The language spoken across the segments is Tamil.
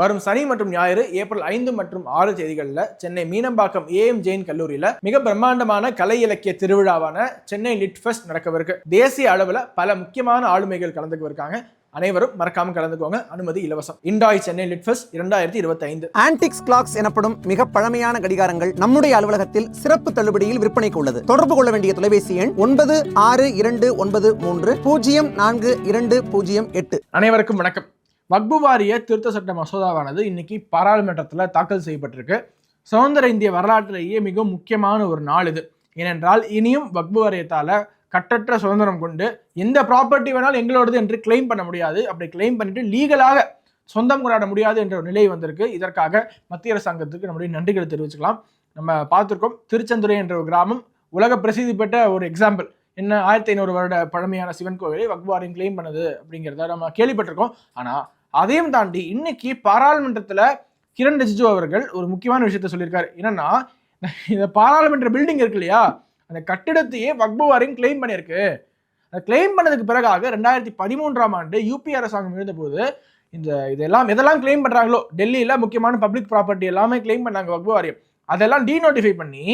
வரும் சனி மற்றும் ஞாயிறு ஏப்ரல் ஐந்து மற்றும் ஆறு தேதிகளில் சென்னை மீனம்பாக்கம் ஏஎம் ஜெயின் கல்லூரியில மிக பிரம்மாண்டமான கலை இலக்கிய திருவிழாவான சென்னை லிட் ஃபெஸ்ட் நடக்கவிருக்கு. தேசிய அளவில் பல முக்கியமான ஆளுமைகள் கலந்துக்குவிருக்காங்க அனைவரும் மறக்காம கலந்துக்கோங்க. அனுமதி இலவசம். இண்டாய் சென்னை லிட் ஃபெஸ்ட் இரண்டாயிரத்தி இருபத்தி ஐந்து ஆன்டிக்ஸ் கிளாக்ஸ் எனப்படும் மிக பழமையான கடிகாரங்கள் நம்முடைய அலுவலகத்தில் சிறப்பு தள்ளுபடியில் விற்பனைக்கு உள்ளது. தொடர்பு கொள்ள வேண்டிய தொலைபேசி எண் ஒன்பது ஆறு இரண்டு ஒன்பது மூன்று பூஜ்ஜியம் நான்கு இரண்டு பூஜ்ஜியம் எட்டு. அனைவருக்கும் வணக்கம். வக்பு வாரிய திருத்த சட்ட மசோதாவானது இன்னைக்கு பாராளுமன்றத்தில் தாக்கல் செய்யப்பட்டிருக்கு. சுதந்திர இந்திய வரலாற்றிலேயே மிக முக்கியமான ஒரு நாள் இது. ஏனென்றால் இனியும் வக்பு வாரியத்தால் கட்டற்ற சுதந்திரம் கொண்டு எந்த ப்ராப்பர்ட்டி வேணாலும் எங்களோடது என்று கிளைம் பண்ண முடியாது. அப்படி கிளைம் பண்ணிட்டு லீகலாக சொந்தம் கொண்டாட முடியாது என்ற ஒரு நிலை வந்திருக்கு. இதற்காக மத்திய அரசாங்கத்துக்கு நம்முடைய நன்றிகளை தெரிவிச்சுக்கலாம். நம்ம பார்த்துருக்கோம் திருச்செந்துறை என்ற ஒரு கிராமம் உலக பிரசித்தி பெற்ற ஒரு எக்ஸாம்பிள் என்ன ஆயிரத்தி ஐநூறு வருட பழமையான சிவன் கோவிலை வக்வாரியம் கிளைம் பண்ணது அப்படிங்கிறத நம்ம கேள்விப்பட்டிருக்கோம். ஆனால் அதையும் தாண்டி இன்னைக்கு பாராளுமன்றத்தில் கிரண் ரிஜிஜு அவர்கள் ஒரு முக்கியமான விஷயத்த சொல்லியிருக்காரு. என்னன்னா இந்த பாராளுமன்ற பில்டிங் இருக்கு இல்லையா? அந்த கட்டிடத்தையே வக்பு வாரியம் கிளைம் பண்ணியிருக்கு. அதை கிளைம் பண்ணதுக்கு பிறகாக ரெண்டாயிரத்தி பதிமூன்றாம் ஆண்டு யூபி அரசாங்கம் இருந்தபோது இந்த இதெல்லாம் எதெல்லாம் கிளைம் பண்ணுறாங்களோ டெல்லியில் முக்கியமான பப்ளிக் ப்ராப்பர்ட்டி எல்லாமே கிளைம் பண்ணாங்க வக்பு வாரியம் அதெல்லாம் டீநோட்டிஃபை பண்ணி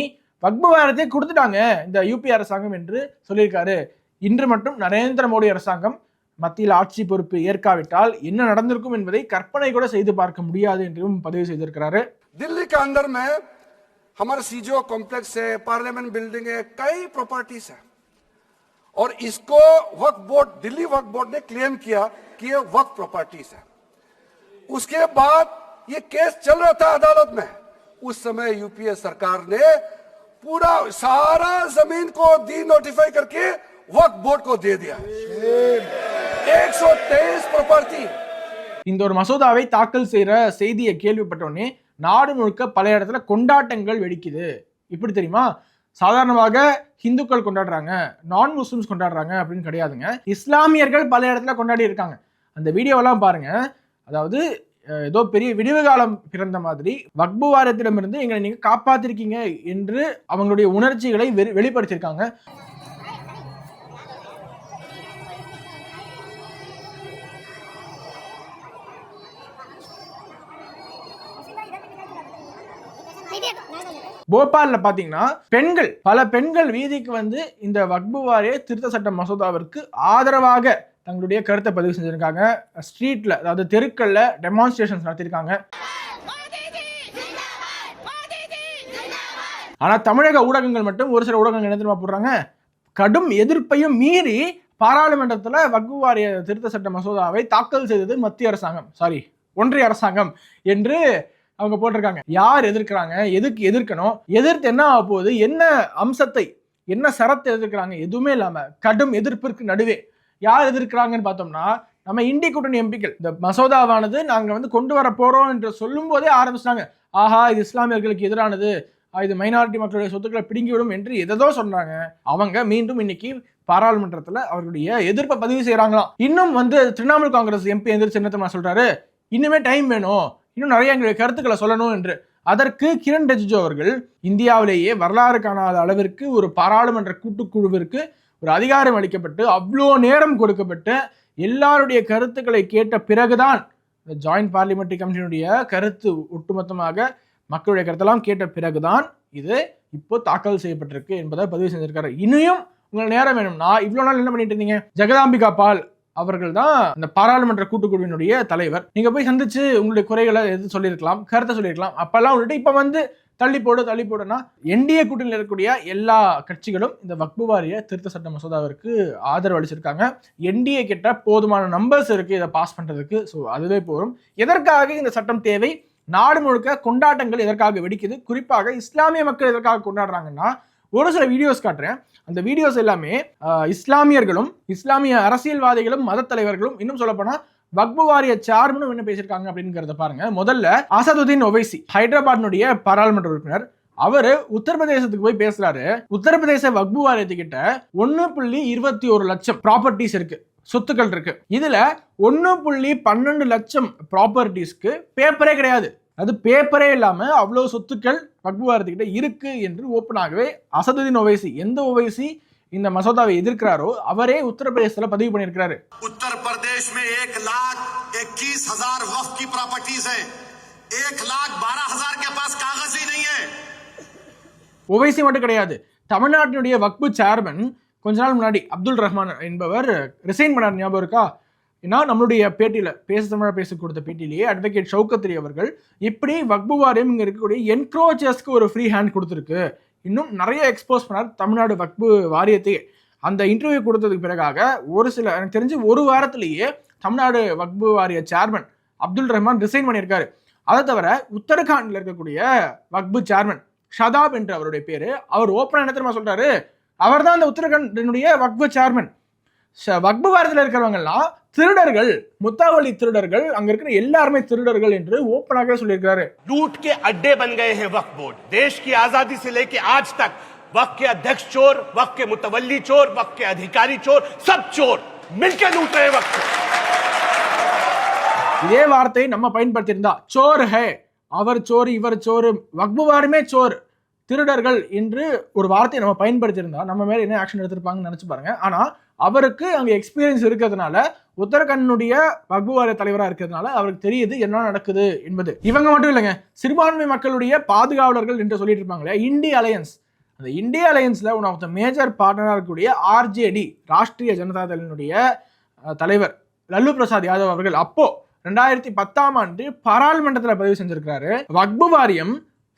வக்பு வாரியத்தை கொடுத்துட்டாங்க இந்த யூபி அரசாங்கம் என்று சொல்லியிருக்காரு. இன்று மட்டும் நரேந்திர மோடி அரசாங்கம் மத்தியில் ஆட்சி பொறுப்பு ஏற்காவிட்டால் என்ன நடந்திருக்கும் என்பதை கற்பனை கூட செய்து பார்க்க முடியாது என்றும் பதிவு செய்திருக்கிறாரு दिल्ली के अंदर में हमारा सीजो कॉम्प्लेक्स है पार्लियामेंट बिल्डिंग है कई प्रॉपर्टीज है और इसको वक्फ बोर्ड दिल्ली वक्फ बोर्ड ने क्लेम किया कि ये वक्फ प्रॉपर्टीज है उसके बाद ये केस चल रहा था अदालत में उस समय यूपीए सरकार ने पूरा सारा जमीन को डी नोटिफाई करके वक्फ बोर्ड को दे दिया 123 प्रॉपर्टी இந்த ஒரு மசோதாவை தாக்கல் செய்கிற செய்தியை கேள்விப்பட்டோடனே நாடு முழுக்க பல இடத்துல கொண்டாட்டங்கள் வெடிக்குது. இப்படி தெரியுமா? சாதாரணமாக ஹிந்துக்கள் கொண்டாடுறாங்க நான் முஸ்லிம்ஸ் கொண்டாடுறாங்க அப்படின்னு கிடையாதுங்க. இஸ்லாமியர்கள் பல இடத்துல கொண்டாடி இருக்காங்க. அந்த வீடியோவெல்லாம் பாருங்க. அதாவது ஏதோ பெரிய விடிவு காலம் பிறந்த மாதிரி வக்பு வாரியத்திடமிருந்து எங்களை நீங்கள் காப்பாத்திருக்கீங்க என்று அவங்களுடைய உணர்ச்சிகளை வெ- வெளிப்படுத்தியிருக்காங்க. போபால்ல பாத்தீங்கன்னா பெண்கள் பல பெண்கள் வீதிக்கு வந்து இந்த வக்பு வாரிய திருத்த சட்ட மசோதாவிற்கு ஆதரவாக தங்களுடைய கருத்தை பதிவு செஞ்சிருக்காங்க. ஸ்ட்ரீட்ல அதாவது தெருக்கள்ல டெமான்ஸ்ட்ரேஷன்ஸ் நடத்தியிருக்காங்க. ஆனா தமிழக ஊடகங்கள் மட்டும் ஒரு சில ஊடகங்கள் என்ன தெரியுமா போடுறாங்க? கடும் எதிர்ப்பையும் மீறி பாராளுமன்றத்தில் வக்பு வாரிய திருத்த சட்ட மசோதாவை தாக்கல் செய்தது மத்திய அரசாங்கம். சாரி ஒன்றிய அரசாங்கம் என்று அவங்க போட்டிருக்காங்க. யார் எதிர்க்கிறாங்க? எதுக்கு எதிர்க்கணும்? எதிர்த்து என்ன ஆக போகுது? என்ன அம்சத்தை என்ன சரத்தை எதிர்க்கிறாங்க? எதுவுமே இல்லாம கடும் எதிர்ப்பிற்கு நடுவே யார் எதிர்க்கிறாங்கன்னு பார்த்தோம்னா நம்ம இந்திய கூட்டணி எம்பிக்கள். இந்த மசோதாவானது நாங்க வந்து கொண்டு வர போறோம் என்று சொல்லும் போதே ஆரம்பிச்சிட்டாங்க. ஆஹா இது இஸ்லாமியர்களுக்கு எதிரானது. இது மைனாரிட்டி மக்களுடைய சொத்துக்களை பிடுங்கிவிடும் என்று எதோ சொன்னாங்க. அவங்க மீண்டும் இன்னைக்கு பாராளுமன்றத்துல அவர்களுடைய எதிர்ப்பை பதிவு செய்யறாங்களாம் இன்னும் வந்து திரிணாமுல் காங்கிரஸ் எம்பி எந்திரிச்சு என்ன சொல்றாரு? இன்னுமே டைம் வேணும். இன்னும் நிறைய எங்களுடைய கருத்துக்களை சொல்லணும் என்று. அதற்கு கிரண் ரிஜிஜு அவர்கள் இந்தியாவிலேயே வரலாறு காணாத அளவிற்கு ஒரு பாராளுமன்ற கூட்டுக்குழுவிற்கு ஒரு அதிகாரம் அளிக்கப்பட்டு அவ்வளோ நேரம் கொடுக்கப்பட்டு எல்லாருடைய கருத்துக்களை கேட்ட பிறகுதான் இந்த ஜாயிண்ட் பார்லிமெண்ட்ரி கமிஷனுடைய கருத்து ஒட்டுமொத்தமாக மக்களுடைய கருத்தெல்லாம் கேட்ட பிறகுதான் இது இப்போ தாக்கல் செய்யப்பட்டிருக்கு என்பதை பதிவு செஞ்சிருக்காரு. இனியும் உங்களுக்கு நேரம் வேணும்னா இவ்வளோ நாள் என்ன பண்ணிட்டு இருந்தீங்க? ஜெகதாம்பிகா பால் அவர்கள் தான் இந்த பாராளுமன்ற கூட்டுக்குழுவினுடைய தலைவர். நீங்க போய் சந்திச்சு உங்களுடைய குறைகளை எது சொல்லியிருக்கலாம் கருத்தை சொல்லியிருக்கலாம். அப்பெல்லாம் விட்டுட்டு இப்ப வந்து தள்ளி போடு தள்ளி போடுனா என்டிஏ கூட்டணியில் இருக்கக்கூடிய எல்லா கட்சிகளும் இந்த வக்பு வாரிய திருத்த சட்ட மசோதாவிற்கு ஆதரவு அளிச்சிருக்காங்க. என்டிஏ கிட்ட போதுமான நம்பர்ஸ் இருக்கு இதை பாஸ் பண்றதுக்கு. ஸோ அதுவே போதும். எதற்காக இந்த சட்டம் தேவை? நாடு முழுக்க கொண்டாட்டங்கள் எதற்காக வெடிக்குது? குறிப்பாக இஸ்லாமிய மக்கள் எதற்காக கொண்டாடுறாங்கன்னா ஒரு சில வீடியோஸ் காட்டுறேன். அந்த வீடியோஸ் எல்லாமே இஸ்லாமியர்களும் இஸ்லாமிய அரசியல்வாதிகளும் மத தலைவர்களும் இன்னும் சொல்லப்போனால் வக்பு வாரிய சேர்மனும் என்ன பேசியிருக்காங்க அப்படிங்கிறத பாருங்க. முதல்ல அசதுதீன் ஒவைசி ஹைதராபாத்னுடைய பாராளுமன்ற உறுப்பினர். அவரு உத்தரப்பிரதேசத்துக்கு போய் பேசுறாரு. உத்தரப்பிரதேச வக்பு வாரியத்துக்கிட்ட ஒன்னு புள்ளி இருபத்தி ஒரு லட்சம் ப்ராப்பர்ட்டிஸ் இருக்கு. சொத்துக்கள் இருக்கு. இதுல ஒன்னு புள்ளி பன்னெண்டு லட்சம் ப்ராப்பர்ட்டிஸ்க்கு பேப்பரே கிடையாது. அது பேப்பரே இல்லாமல் அவ்வளோ சொத்துக்கள் பக்புவாரத்துக்கிட்ட இருக்குது என்று ஓப்பனாகவே அசதுதீன் ஒவைசி எந்த ஒவைசி இந்த மசோதாவை எதிர்க்கிறாரோ அவரே உத்தரப்பிரதேசத்தில் பதிவு பண்ணியிருக்கிறாரு. உத்தரப்பிரதேஷ் மே ஏக் லாக் இக்கீஸ் ஹஜார் வஃப் கி ப்ராப்பர்ட்டிஸ் ஹை ஏக் லாக் பாரா ஹஜார் கே பாஸ் காகஸ் ஹி நஹி ஹை ஒவைசி மட்டும் கிடையாது. தமிழ்நாட்டினுடைய வக்பு சேர்மன் கொஞ்ச நாள் முன்னாடி அப்துல் ரஹ்மான் என்பவர் ரிசைன் பண்ணார் ஞாபகம் இருக்கா? ஏன்னா நம்மளுடைய பேட்டியில் பேச தமிழா பேச கொடுத்த பேட்டியிலேயே அட்வொகேட் ஷவுக்கத்ரி அவர்கள் இப்படி வக்பு வாரியம் இங்கே இருக்கக்கூடிய என்க்ரோச்சர்ஸ்க்கு ஒரு ஃப்ரீ ஹேண்ட் கொடுத்துருக்கு. இன்னும் நிறைய எக்ஸ்போஸ் பண்ணார் தமிழ்நாடு வக்பு வாரியத்தையே அந்த இன்டர்வியூ கொடுத்ததுக்கு பிறகாக ஒரு சில எனக்கு தெரிஞ்சு ஒரு வாரத்திலேயே தமிழ்நாடு வக்பு வாரிய சேர்மன் அப்துல் ரஹ்மான் ரிசைன் பண்ணியிருக்காரு. அதை தவிர உத்தரகாண்டில் இருக்கக்கூடிய வக்பு சேர்மன் ஷதாப் என்று அவருடைய பேர் அவர் ஓப்பனாக என்ன தெரியுமா சொல்கிறாரு அவர் தான் அந்த உத்தரகாண்டினுடைய வக்பு சேர்மன் வக்பு வாரத்தில் இருக்கிறவங்கலாம் திருடர்கள் முத்தாவளி திருடர்கள் அங்க இருக்கிற எல்லாருமே திருடர்கள் என்று ஓப்பனாகவே சொல்லியிருக்காரு लूट के अड्डे बन गए हैं वक्फ बोर्ड देश की आजादी से लेके आज तक वक्फ के अध्यक्ष चोर वक्फ के मुतवली चोर वक्फ के अधिकारी चोर सब चोर मिलकर लूट रहे हैं वक्फ को। இதே வார்த்தையை நம்ம பயன்படுத்தியிருந்தா சோர் ஹே அவர் சோறு இவர் சோறு வக்பு வாரமே சோர் திருடர்கள் என்று ஒரு வார்த்தையை நம்ம பயன்படுத்தியிருந்தா நம்ம மேல என்ன ஆக்ஷன் எடுத்திருப்பாங்கன்னு நினைச்சு பாருங்க ஆனா அவருக்கு அங்கே எக்ஸ்பீரியன்ஸ் இருக்கிறதுனால உத்தரகண்ணுடைய வகுவார தலைவராக இருக்கிறதுனால அவருக்கு தெரியுது என்ன நடக்குது என்பது. இவங்க மட்டும் இல்லைங்க சிறுபான்மை மக்களுடைய பாதுகாவலர்கள் என்று சொல்லிட்டு இருப்பாங்களே இந்திய அலையன்ஸ். அந்த இந்திய அலையன்ஸில் ஒன் ஆஃப் த மேஜர் பார்ட்னராக இருக்கக்கூடிய ஆர்ஜேடி ராஷ்டிரிய ஜனதா தளினுடைய தலைவர் லல்லு பிரசாத் யாதவ் அவர்கள் அப்போ ரெண்டாயிரத்தி பத்தாம் ஆண்டு பாராளுமன்றத்தில் பதிவு செஞ்சிருக்கிறாரு. வக்பு வாரியம்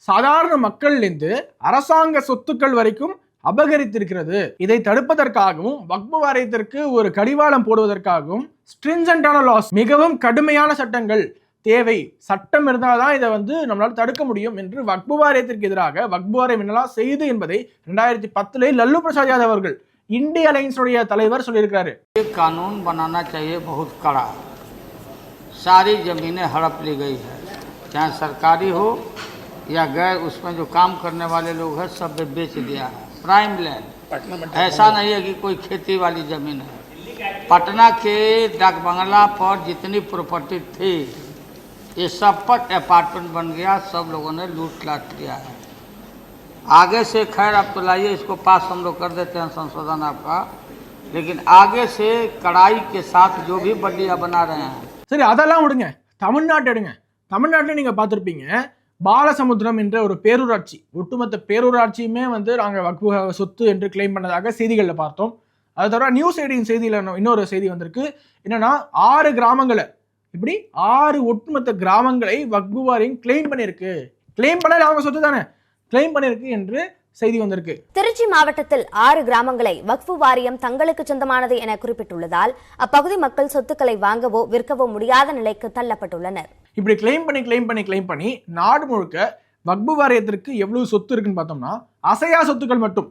சாதாரண மக்கள்லேருந்து அரசாங்க சொத்துக்கள் வரைக்கும் அபகரித்திருக்கிறது இதை தடுப்பதற்காகவும் வக்பு வாரியத்திற்கு ஒரு கடிவாளம் போடுவதற்காகவும் ஸ்ட்ரிஞ்சண்டான லாஸ் மிகவும் கடுமையான சட்டங்கள் தேவை சட்டம் இருந்தால் தான் இதை வந்து நம்மளால தடுக்க முடியும் என்று வக்பு வாரியத்திற்கு எதிராக வக்பு வாரியம் என்னெல்லாம் செய்து என்பதை ரெண்டாயிரத்தி பத்துல லல்லு பிரசாத் யாதவ் அவர்கள் இந்திய அலைன்ஸுடைய தலைவர் சொல்லியிருக்கிறாரு ये कानून बनाना चाहिए बहुत कड़ा सारी ज़मीनें हड़प ली गई है चाहे सरकारी हो या गैर उसमें जो काम करने वाले लोग हैं सब बेच दिया है प्राइम लैंड ऐसा नहीं है कि कोई खेती वाली ज़मीन है पटना के डाक बंगला पर जितनी प्रॉपर्टी थी ये सब पर अपार्टमेंट बन गया सब लोगों ने लूट लाट किया है आगे से खैर अब तो लाइए इसको पास हम लोग कर देते हैं संशोधन आपका लेकिन आगे से कड़ाई के साथ जो भी बल्लियाँ बना रहे हैं சரி அதெல்லாம் விடுங்க தமிழ்நாட்டு எடுங்க தமிழ்நாட்டில் நீங்க பார்த்துருப்பீங்க பாலசமுத்திரம் என்ற ஒரு பேரூராட்சி ஒட்டுமொத்த பேரூராட்சியுமே வந்து நாங்கள் வக்பு சொத்து என்று கிளைம் பண்ணதாக செய்திகளில் பார்த்தோம். அது தவிர நியூஸ் எயிட்டின் செய்தியில் இன்னொரு செய்தி வந்திருக்கு. என்னன்னா ஆறு கிராமங்களை இப்படி ஆறு ஒட்டுமொத்த கிராமங்களை வக்பு வாரியம் கிளைம் பண்ணியிருக்கு. கிளைம் பண்ணல அவங்க சொத்து தானே? கிளைம் பண்ணியிருக்கு என்று செய்தி வந்திருக்கு. திருச்சி மாவட்டத்தில் ஆறு கிராமங்களை வக்ஃபு வாரியம் தங்களுக்கு சொந்தமானது என குறிப்பிட்டுள்ளதால் அப்பகுதி மக்கள் சொத்துக்களை வாங்கவோ விற்கவோ முடியாத நிலைக்கு தள்ளப்பட்டுள்ளனர். இப்படி கிளைம் பண்ணி கிளைம் பண்ணி கிளைம் பண்ணி நாடு முழுக்க வக்பு வாரியத்திற்கு எவ்வளவு சொத்து இருக்குன்னு பார்த்தோம்னா அசையா சொத்துக்கள் மட்டும்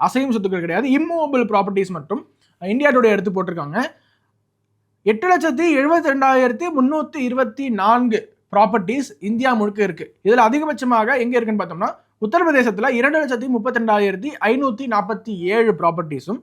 அசையும் சொத்துக்கள் கிடையாது இம்மூவபிள் ப்ராப்பர்ட்டிஸ் மட்டும் இந்தியா டுடே எடுத்து போட்டிருக்காங்க. எட்டு லட்சத்தி எழுபத்தி ரெண்டாயிரத்தி முந்நூற்றி இருபத்தி நான்கு ப்ராப்பர்ட்டிஸ் இந்தியா முழுக்க இருக்குது இதில் அதிகபட்சமாக எங்கே இருக்குன்னு பார்த்தோம்னா உத்தரப்பிரதேசத்தில் இரண்டு லட்சத்தி முப்பத்தி ரெண்டாயிரத்தி ஐநூற்றி நாற்பத்தி ஏழு ப்ராப்பர்ட்டிஸும்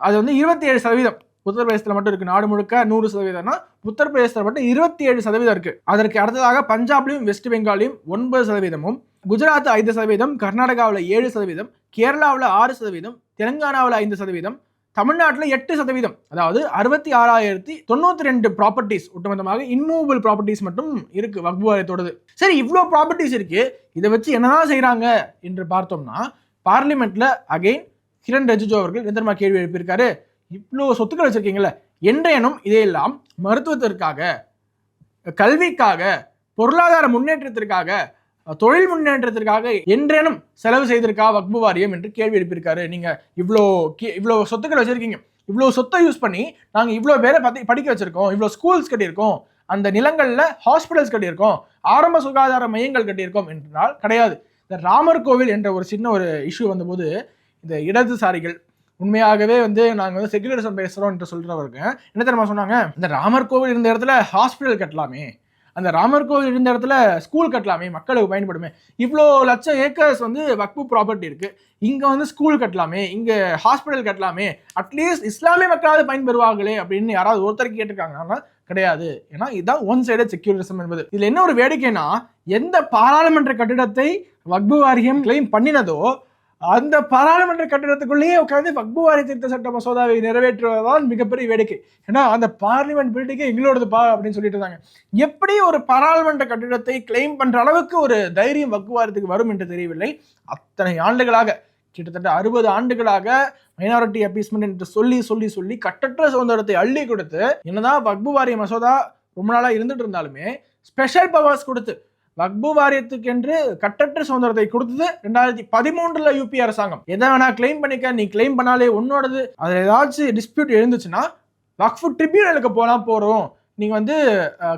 அது வந்து இருபத்தி ஏழு சதவீதம். உத்தரப்பிரதேசத்தில் மட்டும் இருக்குது நாடு முழுக்க நூறு சதவீதம்னா உத்தரப்பிரதேசத்தில் மட்டும் இருபத்தி ஏழு சதவீதம் இருக்குது அதற்கு அடுத்ததாக பஞ்சாப்லையும் வெஸ்ட் பெங்காலையும் ஒன்பது சதவீதமும் குஜராத் ஐந்து சதவீதம் கர்நாடகாவில் ஏழு சதவீதம் கேரளாவில் ஆறு சதவீதம் தெலுங்கானாவில் ஐந்து சதவீதம் தமிழ்நாட்டில் எட்டு சதவீதம். அதாவது அறுபத்தி ஆறாயிரத்தி தொண்ணூற்றி ரெண்டு ப்ராப்பர்ட்டிஸ் ஒட்டுமொத்தமாக இன்மூவபிள் ப்ராப்பர்ட்டிஸ் மட்டும் இருக்கு வக்பு வாரியத்தோடது சரி இவ்வளோ ப்ராப்பர்ட்டிஸ் இருக்கு. இதை வச்சு என்னதான் செய்கிறாங்க என்று பார்த்தோம்னா பார்லிமெண்ட்ல அகைன் கிரண் ரஜிஜோ அவர்கள் நிரந்தரமாக கேள்வி எழுப்பியிருக்காரு. இவ்வளோ சொத்துக்கள் வச்சிருக்கீங்கல்ல என்றேனும் இதையெல்லாம் மருத்துவத்திற்காக கல்விக்காக பொருளாதார முன்னேற்றத்திற்காக தொழில் முன்னேற்றத்திற்காக என்றேனும் செலவு செய்திருக்கா வக்பு வாரியம் என்று கேள்வி எழுப்பியிருக்காரு. நீங்கள் இவ்வளோ இவ்வளோ சொத்துக்கள் வச்சுருக்கீங்க. இவ்வளோ சொத்தை யூஸ் பண்ணி நாங்கள் இவ்வளோ பேரை பத்தி படிக்க வச்சுருக்கோம். இவ்வளோ ஸ்கூல்ஸ் கட்டியிருக்கோம். அந்த நிலங்களில் ஹாஸ்பிட்டல்ஸ் கட்டியிருக்கோம். ஆரம்ப சுகாதார மையங்கள் கட்டியிருக்கோம் என்றால் கிடையாது. இந்த ராமர் கோவில் என்ற ஒரு சின்ன ஒரு இஷ்யூ வந்தபோது இந்த இடதுசாரிகள் உண்மையாகவே வந்து நாங்கள் வந்து செகுலரிசம் பேசுகிறோம்ன்ற சொல்கிறவருக்கு என்ன தெரியுமா சொன்னாங்க? இந்த ராமர் கோவில் இருந்த இடத்துல ஹாஸ்பிட்டல் கட்டலாமே. அந்த ராமர் கோவில் இருந்த இடத்துல ஸ்கூல் கட்டலாமே மக்களுக்கு பயன்படுமே. இவ்வளோ லட்சம் ஏக்கர்ஸ் வந்து வக்பு ப்ராப்பர்ட்டி இருக்குது இங்கே வந்து ஸ்கூல் கட்டலாமே இங்கே ஹாஸ்பிட்டல் கட்டலாமே. அட்லீஸ்ட் இஸ்லாமிய மக்களாவது பயன்பெறுவாங்களே அப்படின்னு யாராவது ஒருத்தர் கேட்டிருக்காங்கன்னா கிடையாது. ஏன்னா இதுதான் ஒன் சைடு செக்யூரிசம் என்பது. இதில் என்ன ஒரு வேடிக்கைனா எந்த பாராளுமன்ற கட்டிடத்தை வக்பு வாரியம் கிளைம் பண்ணினதோ அந்த பாராளுமன்ற கட்டிடத்துக்குள்ளேயே உட்காந்து வக்பு வாரிய திருத்த சட்ட மசோதாவை நிறைவேற்றுவதுதான் மிகப்பெரிய வேடிக்கை. ஏன்னா அந்த பார்லிமெண்ட் பில்டிங்கே எங்களோடது பா அப்படின்னு சொல்லிட்டு இருந்தாங்க. எப்படி ஒரு பாராளுமன்ற கட்டிடத்தை கிளைம் பண்ற அளவுக்கு ஒரு தைரியம் வக்குவாரத்துக்கு வரும் என்று தெரியவில்லை. அத்தனை ஆண்டுகளாக கிட்டத்தட்ட அறுபது ஆண்டுகளாக மைனாரிட்டி அப்பீஸ்மெண்ட் என்று சொல்லி சொல்லி சொல்லி கட்டற்ற சுதந்திரத்தை அள்ளி கொடுத்து என்னதான் வக்பு வாரிய மசோதா ரொம்ப நாளாக இருந்துட்டு இருந்தாலுமே ஸ்பெஷல் பவர்ஸ் கொடுத்து வக்பு வாரியத்துக்கு என்று கட்டற்ற சுதந்திரத்தை கொடுத்தது ரெண்டாயிரத்தி பதிமூன்றுல யூபி அரசாங்கம். எதை வேணா கிளைம் பண்ணிக்க நீ கிளைம் பண்ணாலே உன்னோடது. அதுல ஏதாச்சும் டிஸ்பியூட் எழுந்துச்சுன்னா வக்ஃபு ட்ரிபியூனலுக்கு போலாம் போறோம். நீங்க வந்து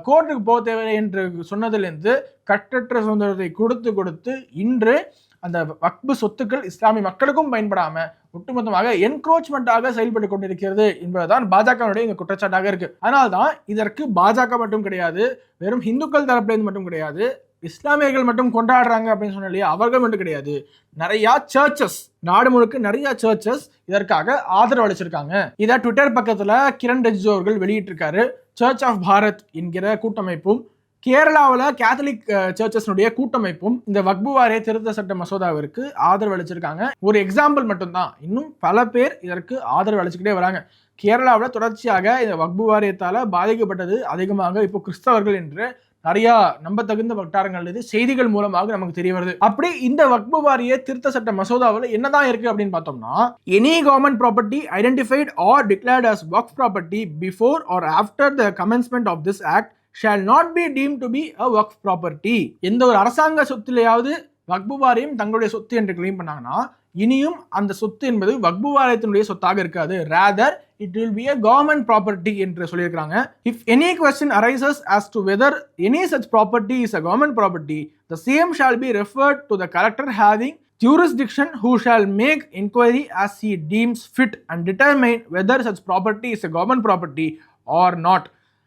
கோர்ட்டுக்கு போக தேவையில்லை என்று சொன்னதுலேருந்து கட்டற்ற சுதந்திரத்தை கொடுத்து கொடுத்து இன்று அந்த வக்பு சொத்துக்கள் இஸ்லாமிய மக்களுக்கும் பயன்படாம ஒட்டுமொத்தமாக என்க்ரோச்மெண்ட்டாக செயல்பட்டு கொண்டிருக்கிறது என்பதுதான் பாஜகவுடைய இங்கே குற்றச்சாட்டாக இருக்குது அதனால்தான் இதற்கு பாஜக மட்டும் கிடையாது வெறும் இந்துக்கள் தரப்புலேருந்து மட்டும் கிடையாது இஸ்லாமியர்கள் மட்டும் கொண்டாடுறாங்க அப்படின்னு சொன்னாலே அவர்கள் மட்டும் கிடையாது. நிறையா சர்ச்சஸ் நாடு முழுக்க நிறைய சர்ச்சஸ் இதற்காக ஆதரவு அளிச்சிருக்காங்க. இதை ட்விட்டர் பக்கத்தில் கிரண் ரிஜிஜு அவர்கள் வெளியிட்டிருக்காரு. சர்ச் ஆஃப் பாரத் என்கிற கூட்டமைப்பும் கேரளாவில் கேத்தலிக் சர்ச்சஸ்னுடைய கூட்டமைப்பும் இந்த வக்பு வாரிய திருத்த சட்ட மசோதாவிற்கு ஆதரவு அளிச்சிருக்காங்க. ஒரு எக்ஸாம்பிள் மட்டும்தான். இன்னும் பல பேர் இதற்கு ஆதரவு அளிச்சுக்கிட்டே வராங்க. கேரளாவில் தொடர்ச்சியாக இந்த வக்பு வாரியத்தால் பாதிக்கப்பட்டது அதிகமாக இப்போ கிறிஸ்தவர்கள் என்று நிறைய நம்பத்தகுந்த வட்டாரங்கள் இது செய்திகள் மூலமாக நமக்கு தெரிய வருது. அப்படி இந்த வக்பு வாரிய திருத்த சட்ட மசோதாவில் என்னதான் இருக்கு அப்படின்னு பார்த்தோம்னா any government property identified R declared as work property before or after the commencement of this act shawl not B team to be a work property எந்த ஒரு அரசாங்க சொத்துலையாவது வக்பு வாரியம் தங்களுடைய சொத்து என்று கிளைம் பண்ணாங்கன்னா இனியும் அந்த சொத்து என்பது வக்பு வாரியத்தினுடைய சொத்தாக இருக்காது. Rather it will be a government property என்று சொல்லியிருக்காங்க if any question arises as to whether any such property is a government property the same shall be referred to the collector having jurisdiction who shall make inquiry as he deems fit and determine whether such property is a government property or not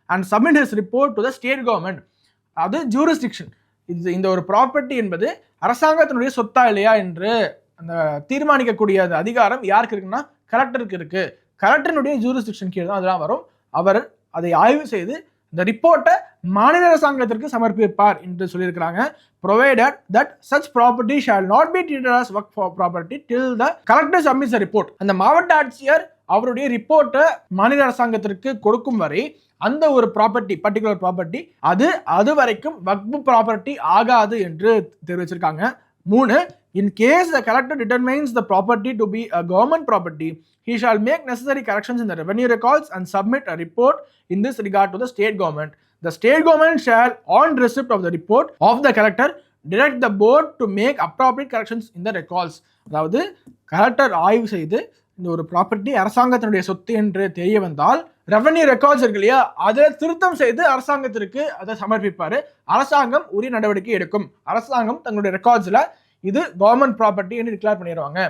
and submit his report to the state government. அது ஜூரிஸ்டிக்ஷன் இது இந்த ஒரு ப்ராப்பர்ட்டி என்பது அரசாங்கத்தினுடைய சொத்தா இல்லையா என்று அந்த தீர்மானிக்கக்கூடிய அதிகாரம் யாருக்கு இருக்குன்னா கலெக்டருக்கு இருக்குது கலெக்டரினுடைய ஜூரிஸ்டிக்ஷன் கீழே தான் அதெல்லாம் வரும். அவர் அதை ஆய்வு செய்து இந்த ரிப்போர்ட்டை மாநில அரசாங்கத்திற்கு சமர்ப்பிப்பார் என்று சொல்லியிருக்கிறாங்க. Provided that such property shall not be treated as work for property till the collector submits report அந்த மாவட்ட ஆட்சியர் அவருடைய ரிப்போர்ட்டை மாநில அரசாங்கத்திற்கு கொடுக்கும் வரை அந்த ஒரு ப்ராப்பர்ட்டி பர்டிகுலர் ப்ராப்பர்ட்டி அது அது வரைக்கும் வக்பு ப்ராப்பர்ட்டி ஆகாது என்று தெரிவிச்சிருக்காங்க. மூணு in case the collector determines the property to be a government property he shall make necessary corrections in the revenue records and submit a report in this regard to the state government the state government shall on receipt of the report of the collector direct the board to make appropriate corrections இந்த ரெக்கார்ட்ஸ் அதாவது கலெக்டர் ஆய்வு செய்து இந்த ஒரு ப்ராப்பர்ட்டி அரசாங்கத்தினுடைய சொத்து என்று தெரிய வந்தால் ரெவன்யூ ரெக்கார்ட்ஸ் இருக்கு இல்லையா? அதை திருத்தம் செய்து அரசாங்கத்திற்கு அதை சமர்ப்பிப்பார். அரசாங்கம் உரிய நடவடிக்கை எடுக்கும். அரசாங்கம் தங்களுடைய ரெக்கார்ட்ஸில் இது கவர்மெண்ட் ப்ராப்பர்ட்டி என்று டிக்ளேர் பண்ணிடுவாங்க.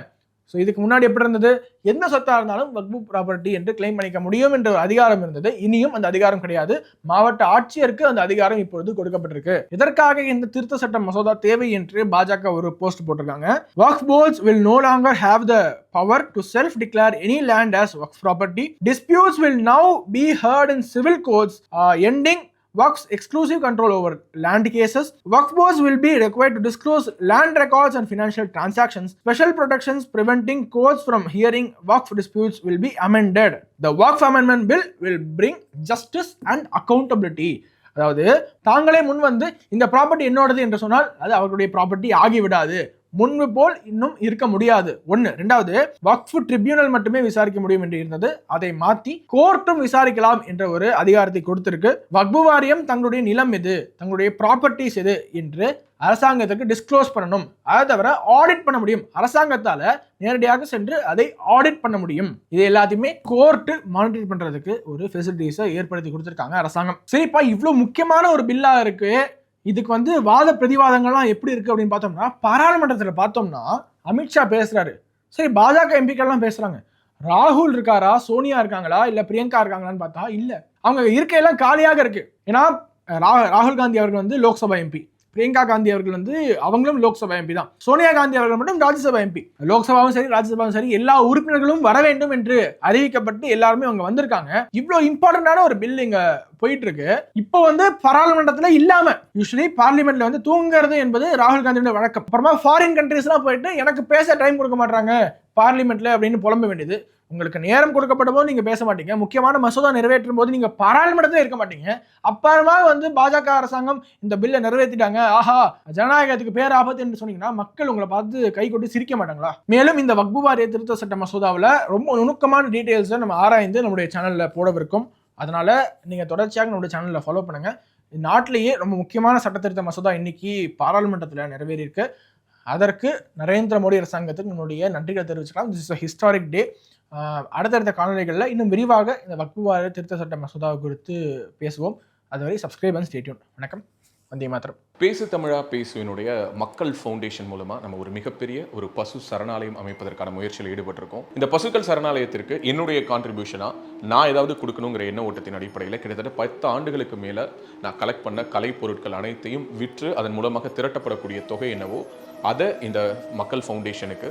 ஸோ இதுக்கு முன்னாடி எப்படி இருந்தது? எந்த சொத்தாக இருந்தாலும் வக்பு ப்ராப்பர்ட்டி என்று கிளைம் பண்ணிக்க முடியும் என்ற ஒரு அதிகாரம் இருந்தது. இனியும் அந்த அதிகாரம் கிடையாது. மாவட்ட ஆட்சியருக்கு அந்த அதிகாரம் இப்பொழுது கொடுக்கப்பட்டிருக்கு. இதற்காக இந்த திருத்த சட்ட மசோதா தேவை என்று பாஜக ஒரு போஸ்ட் போட்டிருக்காங்க. Waqf boards will no longer have the power to self declare any land as waqf property disputes will now be heard in civil courts ending Works exclusive control over land cases. Work boards will be required to disclose land records and financial transactions. Special protections preventing courts from hearing work disputes will be amended. The Work Amendment Bill will bring justice and accountability. அதாவது தாங்களே முன் வந்து இந்த ப்ராப்பர்ட்டி என்னோடது என்று சொன்னால் அது அவர்களுடைய ப்ராப்பர்ட்டி ஆகிவிடாது முன்பு போல் இன்னும் இருக்க முடியாது. ஒன்னு ரெண்டாவது வக்ஃபு ட்ரிபியூனல் மட்டுமே விசாரிக்க முடியும் என்று இருந்தது. அதை மாற்றி கோர்ட்டும் விசாரிக்கலாம் என்ற ஒரு அதிகாரத்தை கொடுத்திருக்கு. வக்பு வாரியம் தங்களுடைய நிலம் எது? தங்களுடைய ப்ராப்பர்ட்டிஸ் எது? என்று அரசாங்கத்துக்கு டிஸ்க்ளோஸ் பண்ணணும். அதை தவிர ஆடிட் பண்ண முடியும். அரசாங்கத்தால நேரடியாக சென்று அதை ஆடிட் பண்ண முடியும். இது எல்லாத்தையுமே கோர்ட்டு மானிட்டர் பண்றதுக்கு ஒரு ஃபெசிலிட்டிஸை ஏற்படுத்தி கொடுத்துருக்காங்க அரசாங்கம். சரிப்பா இவ்வளோ முக்கியமான ஒரு பில்லா இருக்கு. இதுக்கு வந்து வாத பிரதிவாதங்கள்லாம் எப்படி இருக்கு அப்படின்னு பார்த்தோம்னா பாராளுமன்றத்தில் பார்த்தோம்னா அமித்ஷா பேசுறாரு. சரி பாஜக எம்பிக்கள்லாம் பேசுறாங்க. ராகுல் இருக்காரா? சோனியா இருக்காங்களா? இல்ல பிரியங்கா இருக்காங்களான்னு பார்த்தா இல்ல. அவங்க இருக்கையெல்லாம் காலியாக இருக்கு. ஏன்னா ரா- ராகுல் காந்தி அவர்கள் வந்து லோக்சபா எம்பி. பிரியங்கா காந்தி அவர்கள் வந்து அவங்களும் லோக்சபா எம்பி தான். சோனியா காந்தி அவர்கள் மட்டும் ராஜ்யசபா எம்பி லோக்சபாவும் சரி ராஜ்யசபாவும் சரி எல்லா உறுப்பினர்களும் வர வேண்டும் என்று அறிவிக்கப்பட்டு எல்லாருமே அவங்க வந்திருக்காங்க. இவ்வளவு இம்பார்ட்டன்டான ஒரு பில் இங்க போயிட்டு இருக்கு இப்போ வந்து பாராளுமன்றத்துல இல்லாம யூஸ்வலி பார்லிமெண்ட்ல வந்து தூங்குறது என்பது ராகுல் காந்தியோட வழக்கம். அப்புறமா ஃபாரின் கண்ட்ரீஸ்லாம் போயிட்டு எனக்கு பேச டைம் கொடுக்க மாட்டாங்க பார்லிமெண்ட்ல அப்படின்னு புலம்ப வேண்டியது. உங்களுக்கு நேரம் கொடுக்கப்பட்ட போது நீங்க பேச மாட்டீங்க. முக்கியமான மசோதா நிறைவேற்றும் போது நீங்க பாராளுமன்றத்தில் இருக்க மாட்டீங்க. அப்புறமா வந்து பாஜக அரசாங்கம் இந்த பில்லை நிறைவேற்றிட்டாங்க ஆஹா ஜனநாயகத்துக்கு பேர் ஆபத்து என்று சொன்னீங்கன்னா மக்கள் உங்களை பார்த்து கை கொட்டி சிரிக்க மாட்டாங்களா? மேலும் இந்த வக்பு வாரிய திருத்த சட்ட மசோதாவில் ரொம்ப நுணுக்கமான டீட்டெயில்ஸை நம்ம ஆராய்ந்து நம்முடைய சேனல்ல போடவிருக்கும். அதனால நீங்க தொடர்ச்சியாக நம்முடைய சேனல்ல ஃபாலோ பண்ணுங்க. நாட்டிலேயே ரொம்ப முக்கியமான சட்டத்திருத்த மசோதா இன்னைக்கு பாராளுமன்றத்தில் நிறைவேறியிருக்கு. அதற்கு நரேந்திர மோடி அரசாங்கத்துக்கு என்னுடைய நன்றிகளை தெரிவிச்சுக்கலாம். திஸ் இஸ் ஹிஸ்டாரிக் டே அடுத்தடுத்த காணொலிகளில் இன்னும் விரிவாக இந்த வக்குவார திருத்த சட்ட மசோதா குறித்து பேசுவோம். அதுவரை சப்ஸ்கிரைப் அண்ட் ஸ்டேட்யூன் வணக்கம். வந்தே மாத்திரம் பேசு தமிழா பேசுவினுடைய மக்கள் ஃபவுண்டேஷன் மூலமாக நம்ம ஒரு மிகப்பெரிய ஒரு பசு சரணாலயம் அமைப்பதற்கான முயற்சியில் ஈடுபட்டிருக்கோம். இந்த பசுக்கள் சரணாலயத்திற்கு என்னுடைய கான்ட்ரிபியூஷனாக நான் ஏதாவது கொடுக்கணுங்கிற எண்ண ஓட்டத்தின் அடிப்படையில் கிட்டத்தட்ட பத்து ஆண்டுகளுக்கு மேலே நான் கலெக்ட் பண்ண கலை பொருட்கள் அனைத்தையும் விற்று அதன் மூலமாக திரட்டப்படக்கூடிய தொகை என்னவோ அதை இந்த மக்கள் ஃபவுண்டேஷனுக்கு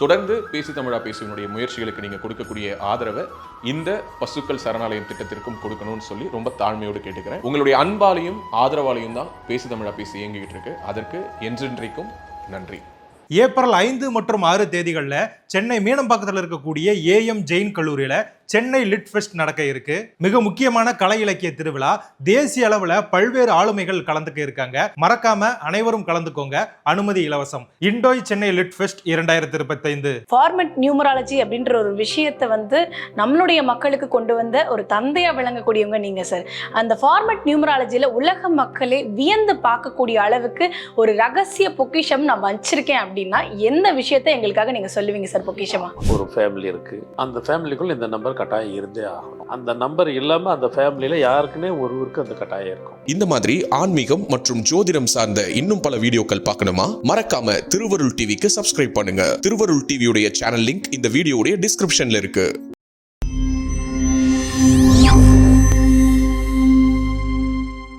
தொடர்ந்து பேசி தமிழா பேசுவனுடைய முயற்சிகளுக்கு நீங்கள் கொடுக்கக்கூடிய ஆதரவை இந்த பசுக்கள் சரணாலயம் திட்டத்திற்கும் கொடுக்கணும்னு சொல்லி ரொம்ப தாழ்மையோடு கேட்டுக்கிறேன். உங்களுடைய அன்பாலையும் ஆதரவாலையும் தான் பேசி தமிழா பேசி இயங்கிக்கிட்டு இருக்கு. அதற்கு என்றென்றைக்கும் நன்றி. ஏப்ரல் ஐந்து மற்றும் ஆறு தேதிகளில் சென்னை மீனம்பாக்கத்தில் இருக்கக்கூடிய ஏஎம் ஜெயின் கல்லூரியில் சென்னை லிட் ஃபெஸ்ட் நடக்க இருக்கு. மிக முக்கியமான கலை இலக்கிய திருவிழா. தேசிய அளவில் பல்வேறு ஆளுமைகள் கலந்துக்க இருக்காங்க. மறக்காம அனைவரும் கலந்துக்கோங்க. அனுமதி இலவசம். இண்டோய் சென்னை லிட் ஃபெஸ்ட் இரண்டாயிரத்தி இருபத்தைந்து. ஃபார்மெட் நியூமராலஜி அப்படின்ற ஒரு விஷயத்தை வந்து நம்மளுடைய மக்களுக்கு கொண்டு வந்த ஒரு தந்தையா விளங்கக்கூடியவங்க நீங்க சார் அந்த ஃபார்மெட் நியூமராலஜியில் உலக மக்களே வியந்து பார்க்கக்கூடிய அளவுக்கு ஒரு ரகசிய பொக்கிஷம் நான் வச்சிருக்கேன் அப்படின்னா எந்த விஷயத்தை எங்களுக்காக நீங்க சொல்லுவீங்க சார் பொக்கிஷமா? ஒரு ஃபேமிலி இருக்கு. அந்த ஃபேமிலிக்குள்ள இந்த நம்பர் கட்டாயம் இருந்தே ஆகணும். அந்த நம்பர் இல்லாம அந்த ஃபேமிலியில் யாருக்குன்னே ஒருவருக்கு அந்த கட்டாயம் இருக்கும். இந்த மாதிரி ஆன்மீகம் மற்றும் ஜோதிடம் சார்ந்த இன்னும் பல வீடியோக்கள் பார்க்கணுமா? மறக்காம திருவருள் டிவிக்கு சப்ஸ்கிரைப் பண்ணுங்க. திருவருள் டிவியுடைய சேனல் லிங்க் இந்த வீடியோடைய டிஸ்கிரிப்ஷன்ல இருக்கு.